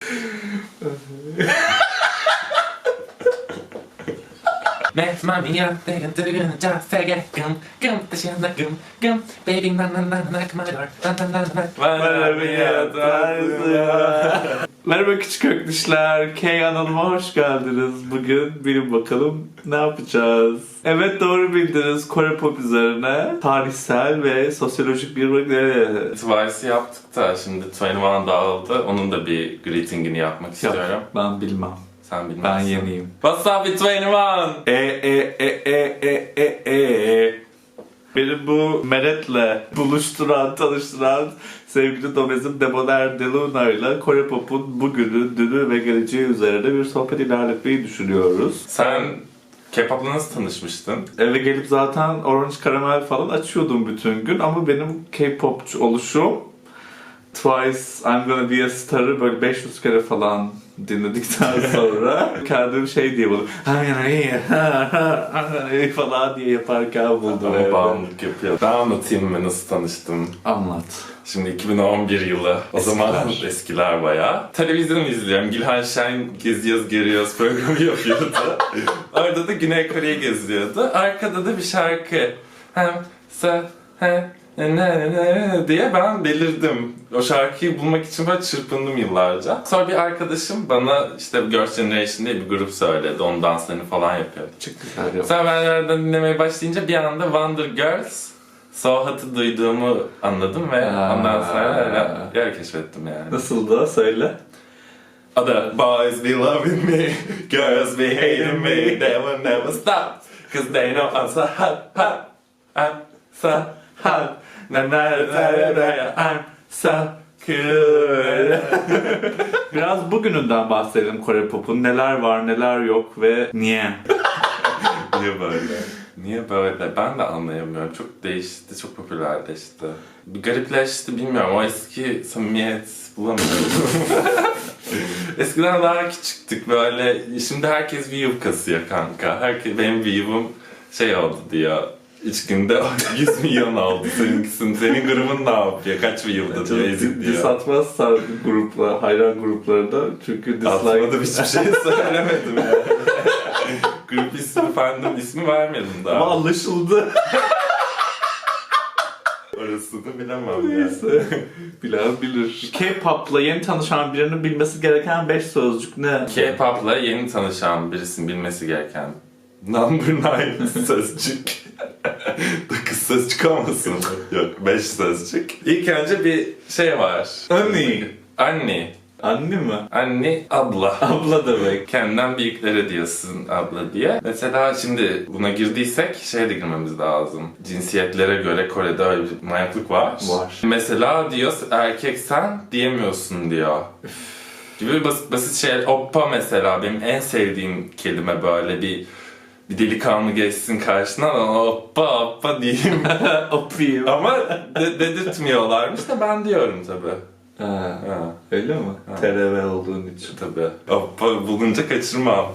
Uh-huh. Med mamma, det kan du kunna ta fäga Gum, gum, det känner gum, gum Baby, na na na na, come on, na na na na Merhaba küçük öknüşler. K kanalıma hoş geldiniz. Bugün bilin bakalım ne yapacağız? Evet doğru bildiniz. Kore pop üzerine tarihsel ve sosyolojik bir bakı. Twice yaptık da şimdi 21 dağıldı. Onun da bir greetingini yapmak istiyorum. Ben bilmem. Sen bilmezsin. Ben yeniyim. What's up with 21? E e e e e e e. Beni bu Meret'le buluşturan, tanıştıran sevgili domezim Debonair Deluna ile Kore Pop'un bugünü, dünü ve geleceği üzerine bir sohbet ilerletmeyi düşünüyoruz. Sen K-pop'la nasıl tanışmıştın? Eve gelip zaten Orange Caramel falan açıyordum bütün gün ama benim K-popçu oluşum Twice I'm Gonna Be A Star'ı böyle 500 kere falan dinledikten sonra kendim şey diye buldum. falan diye yaparken buldum. Ama bağımlılık yapıyor. Ben anlatayım mı nasıl tanıştım? Anlat. Şimdi 2011 yılı. O Eskiler. zaman eskiler bayağı. Televizyon izliyorum. Gülhan Şahin geziyoruz geliyoruz programı yapıyordu. Orada da Güney Kore'yi geziyordu. Arkada da bir şarkı. Hem sa he ne ne ne diye ben belirdim. O şarkıyı bulmak için böyle çırpındım yıllarca. Sonra bir arkadaşım bana işte Girls' Generation diye bir grup söyledi. Onun danslarını falan yapıyordu. Çok güzel. Sonra ben nereden dinlemeye başlayınca bir anda Wonder Girls Sohat'ı duyduğumu anladım ve Aa. ondan sonra yer keşfettim yani. Nasıl da söyle. Other boys be loving me, girls be hating me, they will never stop, cause they know I'm so hot, hot, I'm so hot, na na na na I'm so cool. Biraz bugününden bahsedelim Kore Pop'un. Neler var, neler yok ve niye? Niye böyle? Niye böyle? Ben de anlayamıyorum. Çok değişti, çok popülerleşti. Bir garipleşti bilmiyorum. O eski samimiyet bulamıyorum. Eskiden daha küçüktük böyle. Şimdi herkes view kasıyor kanka. Herkes, benim view'um şey oldu diyor. Üç günde 100 milyon oldu seninkisinin. Senin grubun ne yapıyor? Kaç view'da diyor, ezik diyor. atmazsa grupla, hayran gruplarında çünkü dislike... da hiçbir şey söylemedim yani. Grup ismi, fandom ismi vermedim daha. Ama anlaşıldı. Orasını bilemem. Neyse. Bilen bilir. K-pop'la yeni tanışan birinin bilmesi gereken 5 sözcük ne? K-pop'la yeni tanışan birisinin bilmesi gereken Number 9 sözcük. 9 sözcük olmasın mı? Yok 5 sözcük. İlk önce bir şey var. Anne. Anne. Anne mi? Anne abla. Abla demek. Kendinden büyüklere diyorsun abla diye. Mesela şimdi buna girdiysek şeye de girmemiz lazım. Cinsiyetlere göre Kore'de öyle bir manyaklık var. Var. Mesela diyor erkek sen diyemiyorsun diyor. Gibi basit, basit şey. Oppa mesela benim en sevdiğim kelime böyle bir bir delikanlı geçsin karşına ama oppa oppa diyeyim. Opiyim. ama de, dedirtmiyorlarmış da ben diyorum tabi. Ha, Ha, öyle mi? Ha. TRV olduğun için. tabi. Oppa bulunca kaçırmam.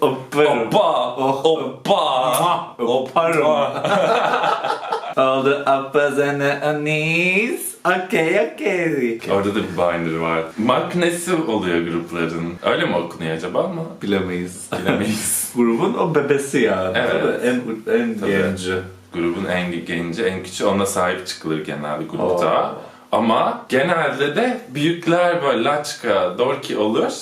Oparım. Oppa! Oh. Oppa! Oparım. Oldu Abbas and Anis. Okey okey. Orada da bir binder var. Mark nesi oluyor grupların? Öyle mi okunuyor acaba ama Bilemeyiz. bilemeyiz. Grubun o bebesi yani. Evet. Tabii, En, en Tabii. genci. Grubun en genci, en küçüğü ona sahip çıkılır genel bir grupta. Oo. Ama genelde de büyükler böyle Laçka, Dorki olur.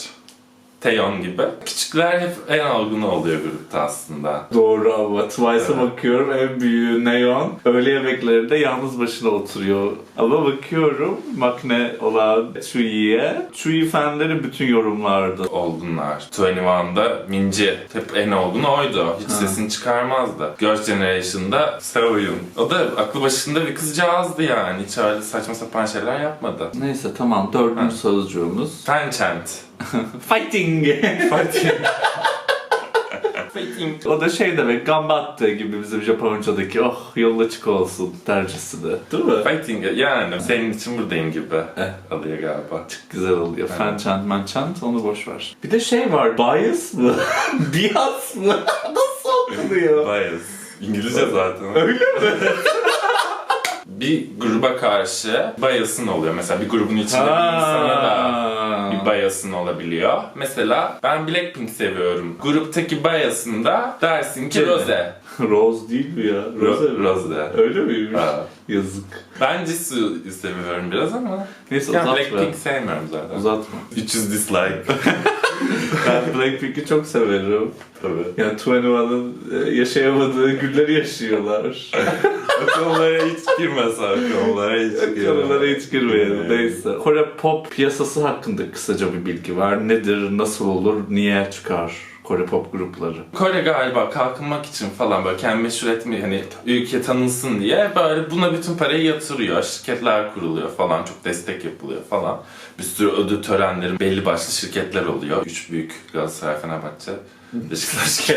Teyon gibi. Küçükler hep en olgunu oluyor grupta aslında. Doğru ama Twice'a Evet. bakıyorum en büyüğü Neon. Öğle yemeklerinde yalnız başına oturuyor. Ama bakıyorum makne olan Chuyi'ye. Chuyi fanları bütün yorumlarda. Olgunlar. 21'da Minci hep en olgunu oydu. Hiç Ha. sesini çıkarmazdı. Girls' Generation'da Seoyun. O da aklı başında bir kızcağızdı yani. Hiç öyle saçma sapan şeyler yapmadı. Neyse tamam dördüncü sözcüğümüz. Fanchant. Fighting. Fighting. Fighting. o da şey demek gambatte gibi bizim Japonca'daki oh yol açık olsun tercihsi de. Değil mi? Fighting yani senin için buradayım gibi Eh. alıyor galiba. Güzel oluyor. Evet. Fan chant, man chant onu boş ver. Bir de şey var. Bias mı? Bias mı? Nasıl okunuyor? Bias. İngilizce zaten. Öyle mi? Bir gruba karşı bias'ın oluyor. Mesela bir grubun içinde bir insana da bir bias'ın olabiliyor. Mesela ben Blackpink seviyorum. Gruptaki bias'ında dersin ki? Rose. Rose değil mi ya? Rose. Ro- Rose. Öyle miymiş? Ha. Yazık. Ben Jisoo'yu seviyorum biraz ama Neyse yani uzatma. Blackpink sevmiyorum zaten. Uzatma. 300 dislike. Ben Blackpink'i çok severim. Tabii. Yani 21'ın e, yaşayamadığı günleri yaşıyorlar. Konulara hiç girmesen, o konulara hiç girme. Konulara hiç girmeyelim. Neyse. Kore pop piyasası hakkında kısaca bir bilgi var. Nedir, nasıl olur, niye çıkar Kore pop grupları? Kore galiba kalkınmak için falan böyle kendi meşhur etme hani ülke tanınsın diye böyle buna bütün parayı yatırıyor. Şirketler kuruluyor falan çok destek yapılıyor falan. Bir sürü ödül törenleri belli başlı şirketler oluyor. Üç büyük Galatasaray, Fenerbahçe, Beşiktaş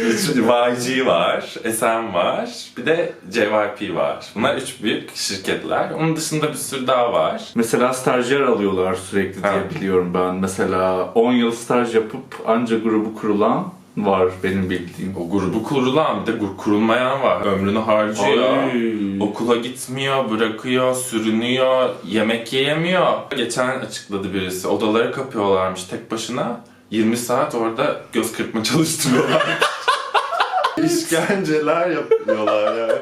Üç YG var, SM var, bir de JYP var. Bunlar üç büyük şirketler. Onun dışında bir sürü daha var. Mesela stajyer alıyorlar sürekli diye biliyorum ben. Mesela 10 yıl staj yapıp anca grubu kurulan var benim bildiğim. O grubu kurulan bir de kurulmayan var. Ömrünü harcıyor. Ay. Okula gitmiyor, bırakıyor, sürünüyor, yemek yiyemiyor. Geçen açıkladı birisi, odaları kapıyorlarmış tek başına. 20 saat orada göz kırpma çalıştırıyorlar. İşkenceler yapıyorlar yani.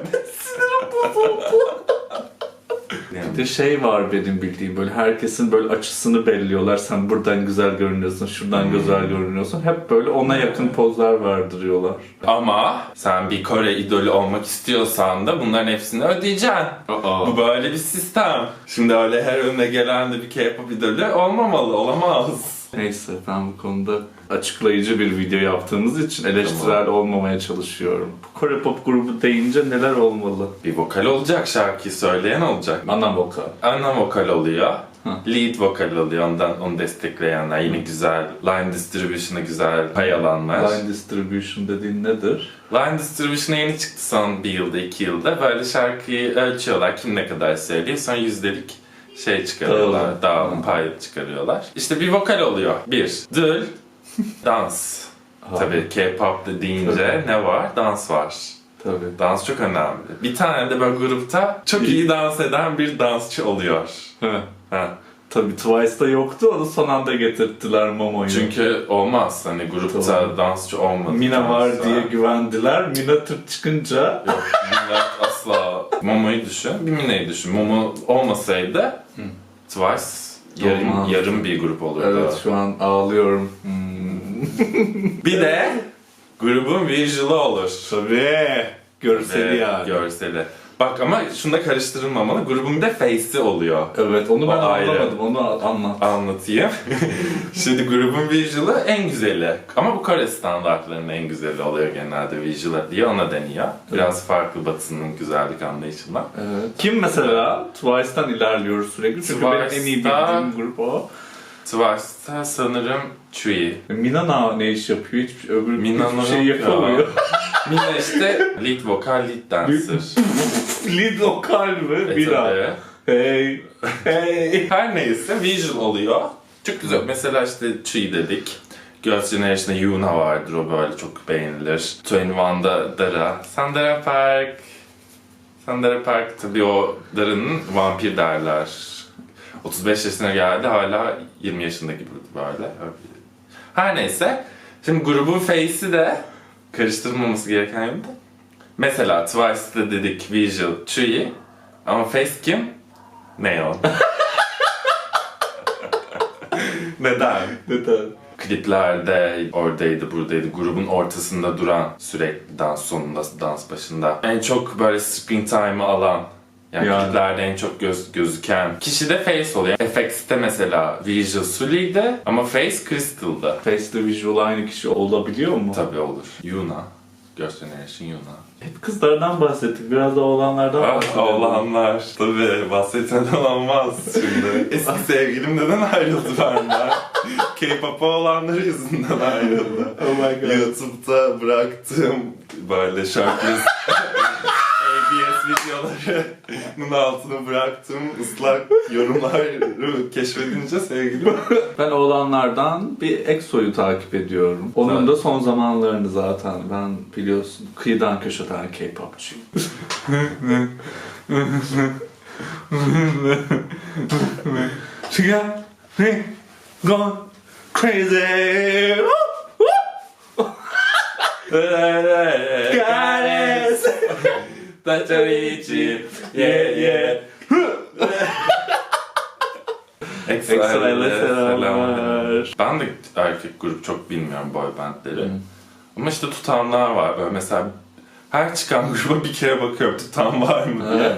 Bir de şey var benim bildiğim böyle herkesin böyle açısını belliyorlar. Sen buradan güzel görünüyorsun, şuradan Hmm. güzel görünüyorsun. Hep böyle ona yakın pozlar verdiriyorlar. Ama sen bir Kore idolü olmak istiyorsan da bunların hepsini ödeyeceksin. Aa. Bu böyle bir sistem. Şimdi öyle her önüne gelen de bir K-pop idolü olmamalı, olamaz. Neyse ben bu konuda açıklayıcı bir video yaptığımız için eleştirel olmamaya çalışıyorum. Kore pop grubu deyince neler olmalı? Bir vokal olacak, şarkıyı söyleyen olacak. Ana vokal. Ana vokal oluyor. Lead vokal oluyor. Ondan onu destekleyenler yine güzel. Line distribution'ı güzel pay alanlar. Line, Line distribution dediğin nedir? distribution'a yeni çıktı son bir yılda, iki yılda. Böyle şarkıyı ölçüyorlar. Kim ne kadar söylüyor. Sonra yüzdelik şey çıkarıyorlar. Dağılım. Dağılım, pay çıkarıyorlar. İşte bir vokal oluyor. Bir. Dül. Dans. Tabii K-pop da deyince ne var? Dans var. Tabii. Dans çok önemli. Bir tane de böyle grupta çok iyi dans eden bir dansçı oluyor. Ha. Tabii Twice'da yoktu onu son anda getirttiler Momo'yu. Çünkü olmaz hani grupta Tamam. dansçı olmadı. Mina var diye güvendiler. Mina Türk çıkınca Yok Mina asla. Momo'yu düşün, bir Mina'yı düşün. Momo olmasaydı Twice yarım, Olmaz. yarım bir grup olurdu. evet şu an ağlıyorum. Hmm. Bir de grubun visual'ı olur. Tabii. Görseli Ve yani. Görseli. Bak ama şunda karıştırılmamalı. Grubun bir de face'i oluyor. evet onu ben O ayrı. anlamadım. Onu anlat. Anlatayım. Şimdi grubun visual'ı en güzeli. Ama bu Kore standartlarının en güzeli oluyor genelde visual'ı diye ona deniyor. Biraz farklı batısının güzellik anlayışından. Evet. Kim mesela? Twice'dan ilerliyoruz sürekli. Çünkü benim en iyi bildiğim grup o. Twice'da sanırım Chui. Mina na- ne iş yapıyor? Hiçbir öbür Mina'nın hiçbir şey yok ya. yapamıyor. Mina işte lead vokal, lead dancer. Lead vokal mı? E Mina. tabii. Hey. Hey. Her neyse visual oluyor. Çok güzel. Mesela işte Chui dedik. Girls' Generation'da Yuna vardır. O böyle çok beğenilir. 21'da Dara. Sandara Park. Sandara Park tabii o Dara'nın vampir derler. 35 yaşına geldi hala 20 yaşında gibi böyle. Her neyse. Şimdi grubun face'i de karıştırılmaması gereken yönde. Mesela Twice'da dedik Visual Chui. Ama face kim? Neon. Neden? Neden? Kliplerde oradaydı buradaydı grubun ortasında duran sürekli dans sonunda dans başında en çok böyle screen time'ı alan yani, Yani. kliplerde en çok göz, gözüken kişi de Face oluyor. FX'te mesela Visual Sully'di ama Face Crystal'dı. Face'de visual aynı kişi olabiliyor mu? Tabii olur. Yuna. Girls' Generation Yuna. Hep kızlardan bahsettik. Biraz da oğlanlardan Ah, bahsedelim. oğlanlar. Tabii bahsetmeden olmaz şimdi. Eski sevgilim neden ayrıldı benden? K-pop oğlanları yüzünden ayrıldı. Oh my god. YouTube'da bıraktığım böyle şarkı videolarının altına bıraktığım ıslak yorumları keşfedince sevgilim Ben oğlanlardan bir EXO'yu takip ediyorum. Onun Evet. da son zamanlarını zaten ben biliyorsun kıyıdan köşeden K-popçuyum. Çıkar. Gone crazy. Guys. Taçarici. Yeah yeah. Exo'yla selamlar. Ben de erkek grup çok bilmiyorum boy bandleri. Ama işte tutanlar var. Böyle mesela her çıkan gruba bir kere bakıyorum tutan var mı diye.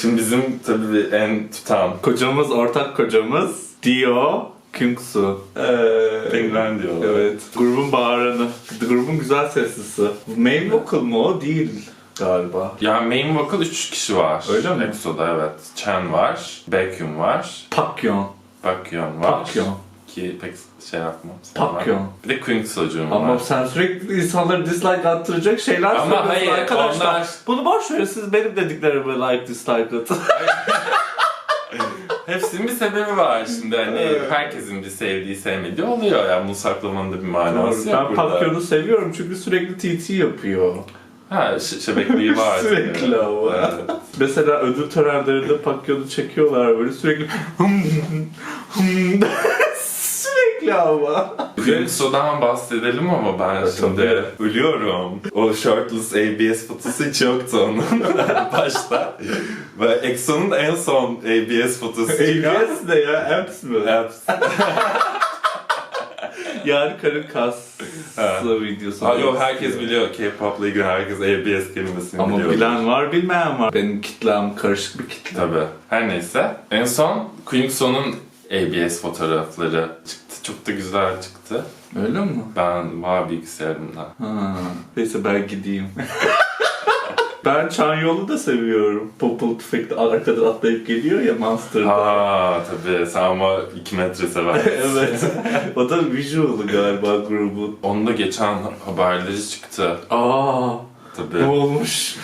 Şimdi bizim tabii en tutan Kocamız, ortak kocamız Dio Kyungsu. Ee, Penguen diyorlar. Evet. Grubun bağıranı. Grubun güzel seslisi. Main vocal mu o? Değil galiba. Yani main vocal 3 kişi var. Öyle mi? EXO'da evet. Chen var, Baekhyun var, Pakyon. Baekhyun var. Pakyon. Ki pek şey yapmam. Pakyon. Bir de Queen Sojourn Ama var. sen sürekli insanları dislike attıracak şeyler Ama söylüyorsun hayır, arkadaşlar. onlar- Bunu boş verin siz benim dediklerime like dislike atın. Hepsinin bir sebebi var şimdi hani Evet. herkesin bir sevdiği sevmediği oluyor yani bunu saklamanın da bir manası yok ben burada. Pakyon'u seviyorum çünkü sürekli TT yapıyor. Ha şebekliği var. Sürekli tabii. ama. Evet. Mesela ödül törenlerinde Pakyon'u çekiyorlar böyle sürekli sürekli ama. Queenso'dan bahsedelim ama ben Evet, şimdi ölüyorum. O shirtless ABS fotosu hiç yoktu onun başta. Ve EXO'nun en son ABS fotosu. ABS ne ya? Apps mi? Apps. Yani karın kas Ha. videosu. Ha, yok herkes biliyor. K-pop'la ilgili herkes ABS kelimesini Ama biliyor. bilen var bilmeyen var. Benim kitlem karışık bir kitle. Tabii. Her neyse. En son Queenso'nun ABS fotoğrafları çıktı. Çok da güzel çıktı. Öyle mi? Ben var bilgisayarımda. Ha. Neyse ben gideyim. ben Çan Yolu da seviyorum. Popol tüfekte arkadan atlayıp geliyor ya Monster'da. Aa tabii sen ama 2 metre seversin. evet. o da visual'ı galiba grubun. Onun da geçen haberleri çıktı. Aa. Ne Tabii. olmuş?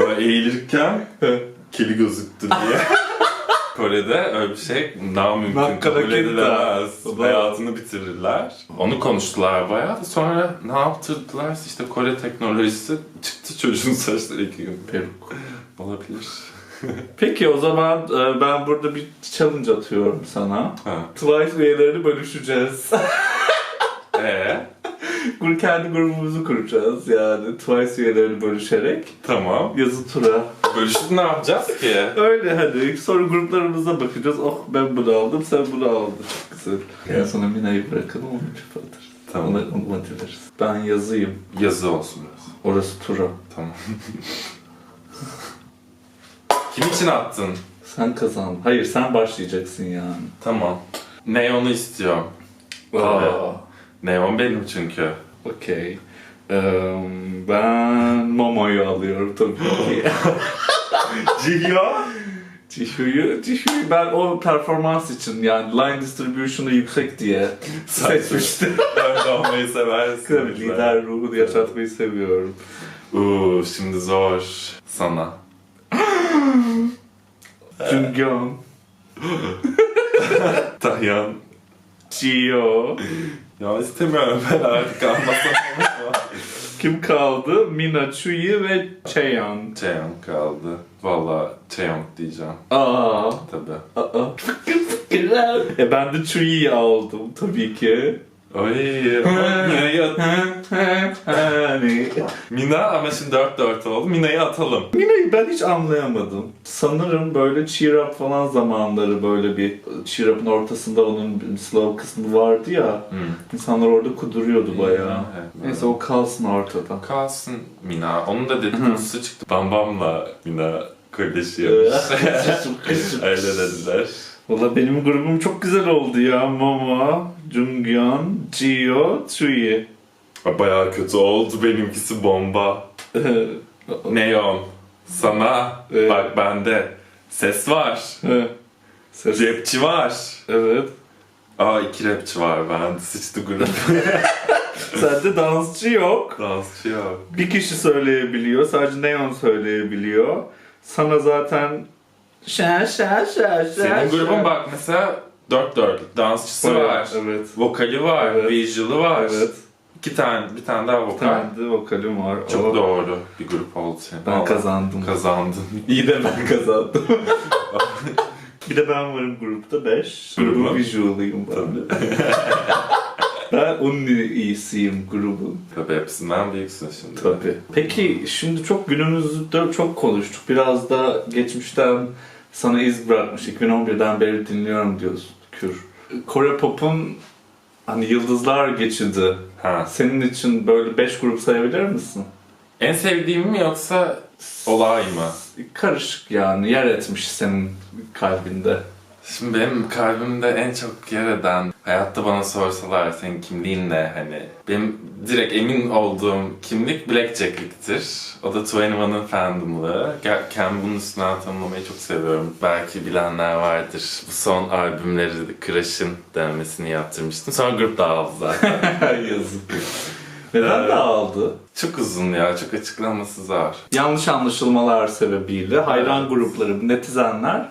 Böyle eğilirken kili gözüktü diye. Kore'de öyle bir şey daha mümkün kabul. Baba. Hayatını bitirirler. Onu konuştular bayağı. Sonra ne yaptırdılar? İşte Kore teknolojisi çıktı çocuğun saçları iki gün. Peruk. Olabilir. Peki o zaman e, ben burada bir challenge atıyorum sana. Ha. Twice üyelerini bölüşeceğiz. Ee, Gur- Kendi grubumuzu kuracağız yani Twice üyelerini bölüşerek. tamam. Yazı tura. Bölüşüp ne yapacağız ki? Öyle hadi. Sonra gruplarımıza bakacağız. Oh ben bunu aldım, sen bunu aldın. Çok güzel. Ya sonra Mina'yı bırakalım, onu çöpe atarız. Tamam. Onu, onu atılırız. Ben yazayım. Yazı olsun biraz. Orası tura. Tamam. Kim için attın? Sen kazandın. Hayır sen başlayacaksın yani. Tamam. Neon'u istiyorum. Aa, Neon benim çünkü. okey. Ee, ben Momo'yu alıyorum tabii ki. Ciyo? Cihu'yu ben o performans için yani line distribution'ı yüksek diye seçmiştim. Öyle olmayı seversin. Tabii lider ruhunu yaşatmayı seviyorum. Uuu şimdi zor. Sana. Jungyeon, Tahyan. Jio. Ya istemiyorum ben artık anlasam ama. Kim kaldı? Mina, Chui ve Chaeyoung. Cheon kaldı. Valla Cheon diyeceğim. Aa. Tabii. Aa. e ben de Chui'yi aldım tabii ki. Ay. Mina ama şimdi 4-4 oldu. Mina'yı atalım. Mina'yı ben hiç anlayamadım. Sanırım böyle cheer up falan zamanları böyle bir cheer up'ın ortasında onun slow kısmı vardı ya. Hmm. İnsanlar orada kuduruyordu bayağı. Evet. Neyse o kalsın ortada. Kalsın Mina. Onun da dedikodusu çıktı. Bam Bam'la Mina kardeşiymiş. Öyle dediler. Valla benim grubum çok güzel oldu ya. Momo, Jungyeon, Jio, Chui. Bayağı kötü oldu benimkisi bomba. Neon. Sana Evet. bak bende ses var. Ses. Rapçi var. Evet. Aa iki rapçi var ben sıçtı grup. Sende dansçı yok. Dansçı yok. Bir kişi söyleyebiliyor. Sadece Neon söyleyebiliyor. Sana zaten şa şa şa şa Senin grubun bak mesela 4 4 dansçısı var. Evet. Vokali var, Evet. visual'ı var. Evet. İki tane, bir tane daha Bir vokal. tane de vokalim var. Çok O- doğru bir grup oldu. Ben Vallahi kazandım. Kazandın. İyi de ben kazandım. Bir de ben varım grupta 5. Grubu? Grubun visual'ıyım ben de. ben onun iyisiyim grubun. Tabii hepsinden büyüksün şimdi. Tabii. Peki şimdi çok günümüzde çok konuştuk. Biraz da geçmişten sana iz bırakmış. 2011'den beri dinliyorum diyorsun Kür. Kore Pop'un hani yıldızlar geçidi. Ha. Senin için böyle 5 grup sayabilir misin? En sevdiğim mi yoksa olay mı? Karışık yani yer etmiş senin kalbinde. Şimdi benim kalbimde en çok yer eden, hayatta bana sorsalar senin kimliğin ne hani, benim direkt emin olduğum kimlik Blackjack'liktir. O da 21'ın fandomlığı. Kendimi bunun üstüne tanımlamayı çok seviyorum. Belki bilenler vardır. Bu son albümleri Crush'ın denmesini yaptırmıştım. Sonra grup dağıldı zaten. Yazık. Neden Evet. dağıldı? çok uzun ya, çok açıklaması zor. Yanlış anlaşılmalar sebebiyle hayran Evet. grupları, netizenler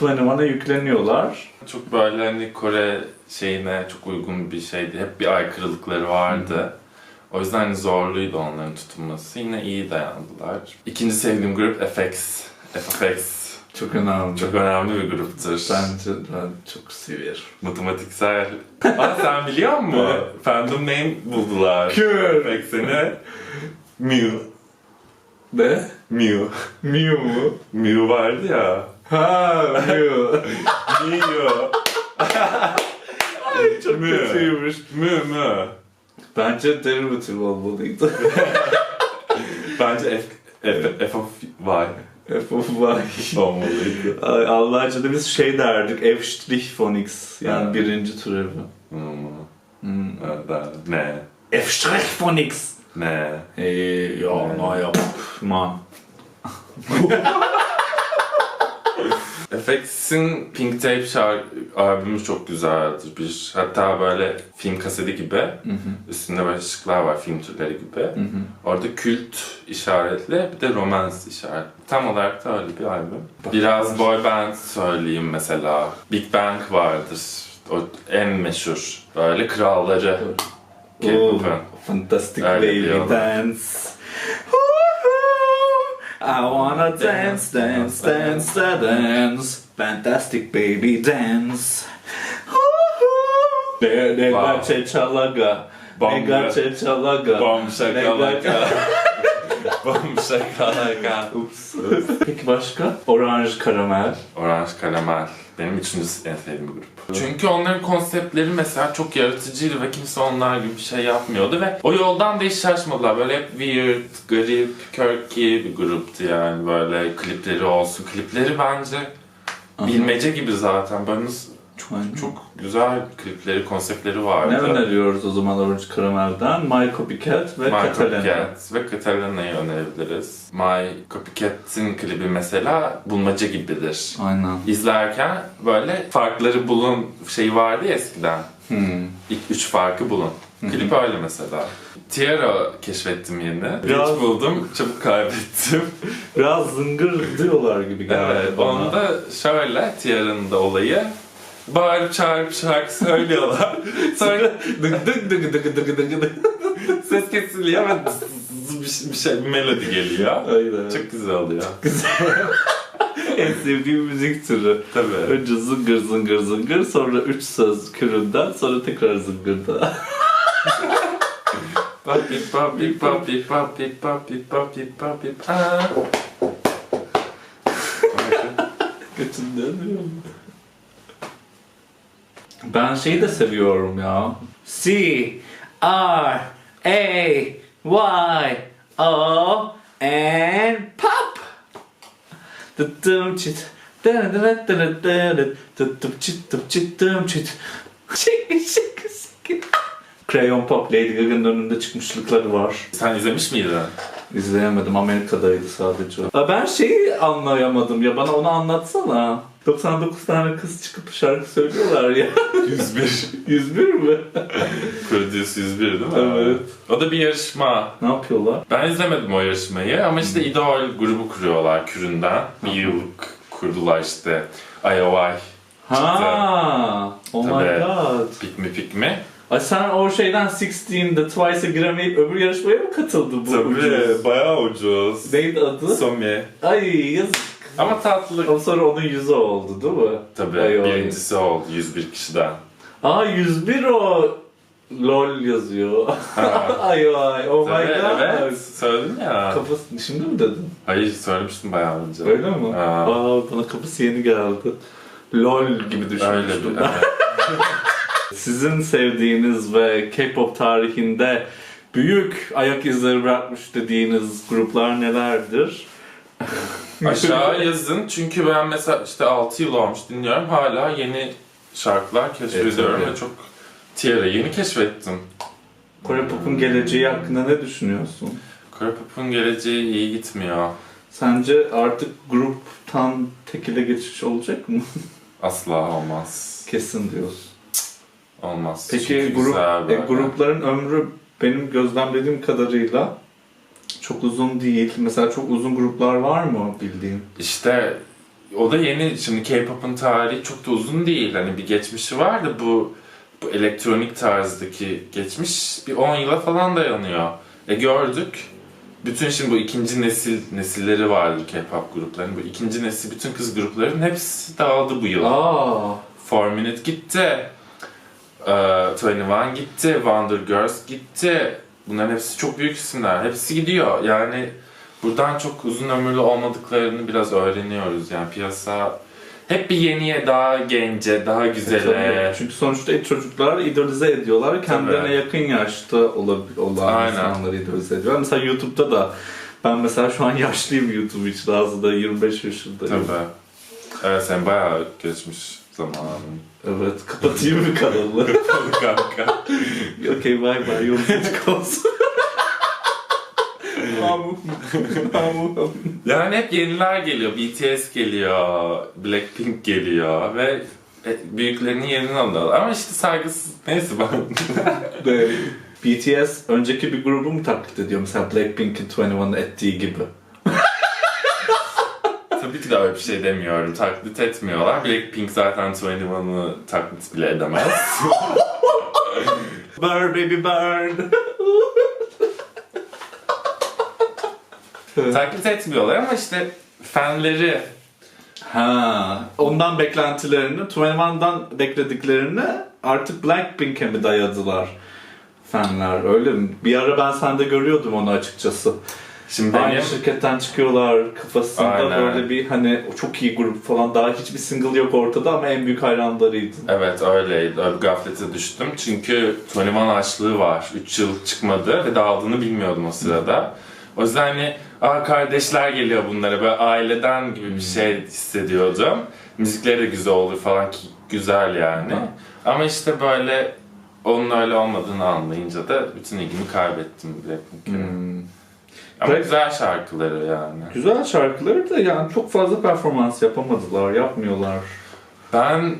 21'a yükleniyorlar. Çok böyle hani Kore şeyine çok uygun bir şeydi. Hep bir aykırılıkları vardı. O yüzden hani zorluydu onların tutunması. Yine iyi dayandılar. İkinci sevdiğim grup FX. FX. Çok önemli. Çok önemli bir gruptur. Bence ben çok severim. Matematiksel. Aa sen biliyor musun? Fandom name buldular. Kür. FX'ini. Mew. Ne? Mew. Mew mu? Mew vardı ya. Ha. Mew. Ay çok Mew. kötüymüş. Mew Mew. Bence derivative olmalıydı. Bence F, F, F of Y F of Y. olmalıydı. Ay, Allah'ca biz şey derdik, F' phonics yani Ha. birinci türevi. Hmm. Hmm. Ja. Ne. F'. Ne. Eee ya ne yap man. FX'in Pink Tape şarkı albümü çok güzeldir. Bir hatta böyle film kaseti gibi. Hı hı. Üstünde böyle ışıklar var film türleri gibi. Hı hı. Orada kült işaretli bir de romans işaretli. Tam olarak da öyle bir albüm. Biraz boy band söyleyeyim mesela. Big Bang vardır. O en meşhur. Böyle kralları. K-pop'un. fantastic baby dance. I wanna dance, dance, dance, da dance. Fantastic baby dance. Ne, ne Wow. gaçe çalaga. Ne gaçe çalaga. Bom şakalaka. Bom şakalaka. Ups. Peki başka? Orange karamel. Orange Karamel. Benim üçüncü en sevdiğim bir grup. Çünkü onların konseptleri mesela çok yaratıcıydı ve kimse onlar gibi bir şey yapmıyordu ve o yoldan da hiç şaşmadılar. Böyle hep weird, garip, quirky bir gruptu yani böyle klipleri olsun. Klipleri bence bilmece gibi zaten. Böyle nasıl- çok, Aynen. çok güzel klipleri, konseptleri Ne vardı. öneriyoruz o zaman Orange Karamel'den? My Copycat ve My Catalina. Copycat ve Catalina'yı önerebiliriz. My Copycat'in klibi mesela bulmaca gibidir. Aynen. İzlerken böyle farkları bulun şey vardı ya eskiden. Hmm. İlk üç farkı bulun. Klip öyle mesela. Tiara keşfettim yeni. Biraz- Hiç buldum, çabuk kaybettim. Biraz zıngır diyorlar gibi geldi evet, bana. onda şöyle Tiara'nın da olayı. Bağırıp çağırıp şarkı söylüyorlar. Sonra dık dık dık dık dık dık dık ses kesiliyor ve bir şey, bir şey bir melodi geliyor. Aynen. Çok güzel oluyor. en sevdiğim müzik türü. Tabii. Önce zıngır zıngır zıngır, sonra üç söz küründen, sonra tekrar zıngırda. Papi papi papi papi papi papi papi pa. Götünden Ben şeyi de seviyorum ya. C R A Y O and pop. Dıttım çit. Dıttım çit dıp çit dım çit. Şıkı şıkı şıkı. Crayon Pop Lady Gaga'nın önünde çıkmışlıkları var. Sen izlemiş miydin? İzleyemedim. Amerika'daydı sadece. Ben şeyi anlayamadım ya. Bana onu anlatsana. 99 tane kız çıkıp şarkı söylüyorlar ya. 101. 101 mi? Produce 101 değil mi? Evet. O da bir yarışma. Ne yapıyorlar? Ben izlemedim o yarışmayı ama işte idol grubu kuruyorlar Küründen. Bir yıl kurdular işte. IOI. Ha, oh my Tabii. god. Pick mi pick mi? Ay sen o şeyden 16'de Twice'a giremeyip öbür yarışmaya mı katıldı bu? ucuz? bayağı ucuz. Neydi adı? Somi. Ay yazık. Ama tatlı. Ama sonra onun yüzü oldu değil mi? Tabii Ay, ay. birincisi oldu 101 kişiden. Aa 101 o LOL yazıyor. Ay ay oh my Tabii, god. evet söyledim ya. Kafası şimdi mi dedin? Hayır söylemiştim bayağı önce. Öyle mi? Aa. Aa bana kapısı yeni geldi. LOL gibi Öyle düşünmüştüm evet. Sizin sevdiğiniz ve K-pop tarihinde büyük ayak izleri bırakmış dediğiniz gruplar nelerdir? Aşağı yazın çünkü ben mesela işte 6 yıl olmuş dinliyorum hala yeni şarkılar keşfediyorum ve çok Tiara yeni keşfettim. Kore Pop'un geleceği hakkında ne düşünüyorsun? Kore Pop'un geleceği iyi gitmiyor. Sence artık gruptan tekile geçiş olacak mı? Asla olmaz. Kesin diyorsun. Olmaz. Peki Çünkü grup, güzel e, böyle. grupların ömrü benim gözlemlediğim kadarıyla çok uzun değil. Mesela çok uzun gruplar var mı bildiğin? İşte o da yeni. Şimdi K-pop'un tarihi çok da uzun değil. Hani bir geçmişi var da bu bu elektronik tarzdaki geçmiş bir 10 yıla falan dayanıyor. E gördük. Bütün şimdi bu ikinci nesil nesilleri vardı K-pop gruplarının. Bu ikinci nesil bütün kız grupların hepsi dağıldı bu yıl. Aa, Four Minute gitti. Ee, 21 gitti. Wonder Girls gitti. Bunların hepsi çok büyük isimler. Hepsi gidiyor. Yani buradan çok uzun ömürlü olmadıklarını biraz öğreniyoruz. Yani piyasa hep bir yeniye, daha gence, daha güzele. Tabii. Çünkü sonuçta çocuklar idolize ediyorlar. Kendilerine Tabii. yakın yaşta olan insanları idolize ediyorlar. Mesela YouTube'da da ben mesela şu an yaşlıyım YouTube için aslında 25 yaşındayım. Tabii. Evet sen bayağı geçmiş zamanın. Evet kapatayım mı kanalı? Kanka. Okey bay bay yolun açık olsun. Mamu. Mamu. Yani hep yeniler geliyor. BTS geliyor, Blackpink geliyor ve e, büyüklerinin yerini alıyorlar. Ama işte saygısız... Neyse ben... BTS önceki bir grubu mu taklit ediyor? Mesela Blackpink'in 21'ın ettiği gibi. Tabii ki de öyle bir şey demiyorum. Taklit etmiyorlar. Blackpink zaten 21'ı taklit bile edemez. Burn baby burn. taklit etmiyorlar ama işte fanları ha, ondan beklentilerini, 21'dan beklediklerini artık Blackpink'e mi dayadılar fanlar öyle mi? Bir ara ben sende görüyordum onu açıkçası. Şimdi Aynı benim şirketten çıkıyorlar kafasında Aynen. böyle bir hani çok iyi grup falan daha hiçbir single yok ortada ama en büyük hayranlarıydın. Evet öyleydi. Öyle gaflete düştüm. Çünkü 21 açlığı var. 3 yıl çıkmadı ve dağıldığını bilmiyordum o sırada. O yüzden hani Aa, kardeşler geliyor bunlara böyle aileden gibi bir şey hissediyordum. Müzikleri de güzel olur falan ki güzel yani. Hı. Ama işte böyle onun öyle olmadığını anlayınca da bütün ilgimi kaybettim Blackpink'e. Hmm. Ama Black- güzel şarkıları yani. Güzel şarkıları da yani çok fazla performans yapamadılar, yapmıyorlar. Ben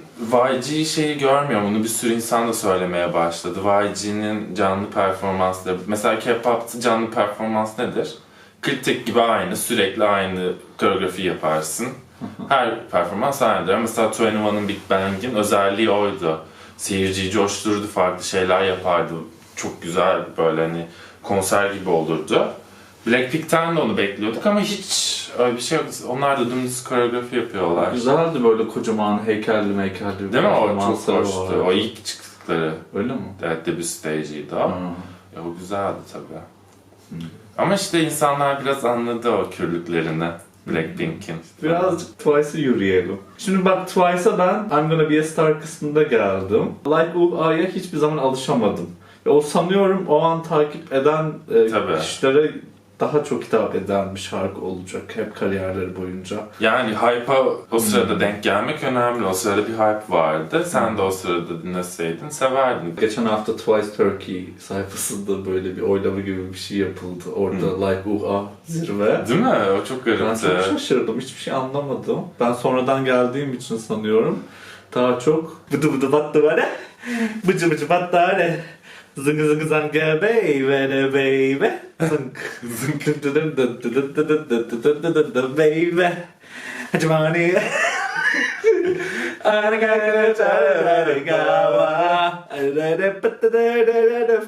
YG şeyi görmüyorum. Bunu bir sürü insan da söylemeye başladı. YG'nin canlı performansları. Mesela K-pop'ta canlı performans nedir? Kritik gibi aynı, sürekli aynı koreografi yaparsın. Her performans aynıdır. Mesela 21'ın Big Bang'in özelliği oydu. Seyirciyi coştururdu, farklı şeyler yapardı. Çok güzel böyle hani konser gibi olurdu. Blackpink'ten de onu bekliyorduk ama hiç öyle bir şey yok. Onlar da dümdüz koreografi yapıyorlar. Güzeldi böyle kocaman heykelli meykelli bir Değil mi? O çok hoştu. vardı. O ilk çıktıkları Öyle mi? evet, debut stage'iydi o. Ha. Ya, o güzeldi tabii. Ama işte insanlar biraz anladı o kürlüklerini. Blackpink'in. Birazcık Twice'ı yürüyelim. Şimdi bak Twice'a ben I'm Gonna Be A Star kısmında geldim. Like UA'ya hiçbir zaman alışamadım. O sanıyorum o an takip eden e, Tabii. kişilere daha çok hitap eden bir şarkı olacak hep kariyerleri boyunca. Yani hype'a o sırada Hmm. denk gelmek önemli. O sırada bir hype vardı. Sen de o sırada dinleseydin severdin. Geçen hafta Twice Turkey sayfasında böyle bir oylama gibi bir şey yapıldı. Orada Like UA zirve. Değil mi? O çok Ben garipti. çok şaşırdım. Hiçbir şey anlamadım. Ben sonradan geldiğim için sanıyorum. Daha çok bıdı bıdı battı bana. Bıcı bıcı battı bana. Zıngı zıngı zangı baby baby. baby അജ്മാനി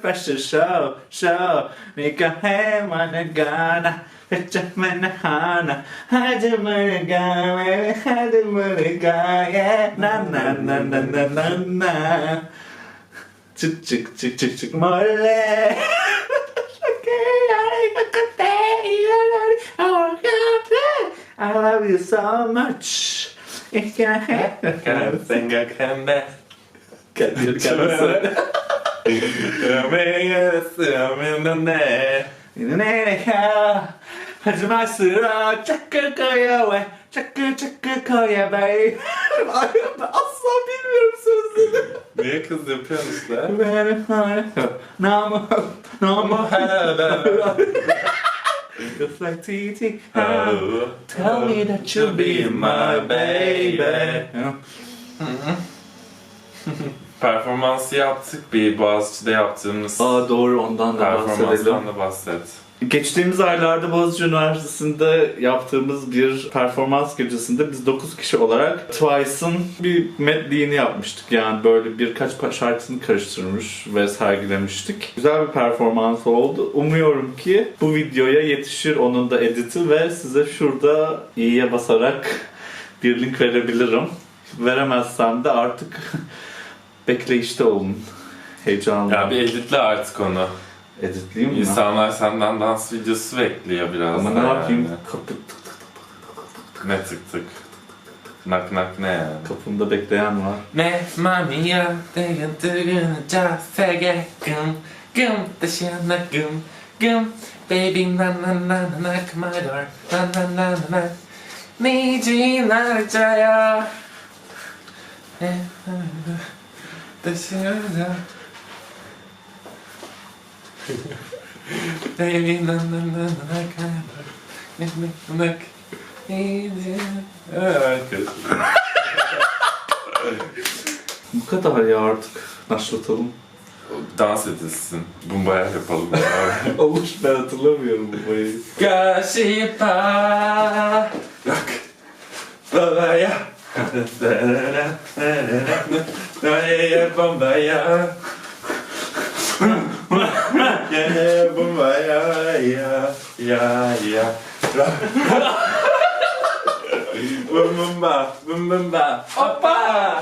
Fresh show, show. Make a ham on a Ghana. It's a manahana. Had a managana. Had a managana. Na na na na na na na. Chick chick chick chick chick. more. I love you so much. Ich kann Grenzen gekembe. Kadir kalası. Ne ne ya? Hacıma sıra çakı koya ve çakı asla bilmiyorum sözleri. Niye kız yapıyorsun işte? Benim hanım. Namı. Namı helal. Just like TT. Oh, Tell me that you'll be my baby. Performansı yaptık bir Boğaziçi'de yaptığımız Aa doğru ondan da bahsedelim. performanstan da bahset. Geçtiğimiz aylarda Boğaziçi Üniversitesi'nde yaptığımız bir performans gecesinde biz 9 kişi olarak Twice'ın bir medley'ini yapmıştık. Yani böyle birkaç şarkısını karıştırmış ve sergilemiştik. Güzel bir performans oldu. Umuyorum ki bu videoya yetişir onun da editi ve size şurada iyiye basarak bir link verebilirim. Veremezsem de artık bekleyişte olun. Heyecanlı. Ya bir editle artık onu. Editleyeyim mi? İnsanlar senden dans videosu bekliyor biraz Ama ne yapayım? Kapı tık tık tık Ne tık tık. Nak nak ne yani? kapımda bekleyen var. Ne mami ya degın degın casege gım gım dışına gım gım baby na na na na na come my door na na na na na nici narca ya Ne, na, na, Evet. Bu kadar ya artık. Başlatalım. Dans edilsin. Bumbaya yapalım. Olur ben hatırlamıyorum bu bayı. Gasipa Yok. Bumbaya. Bumbaya. Bumbaya. Yeah, bumbaya. Ya, ya, ya. Bum bum ba, bum bum ba. Hoppa!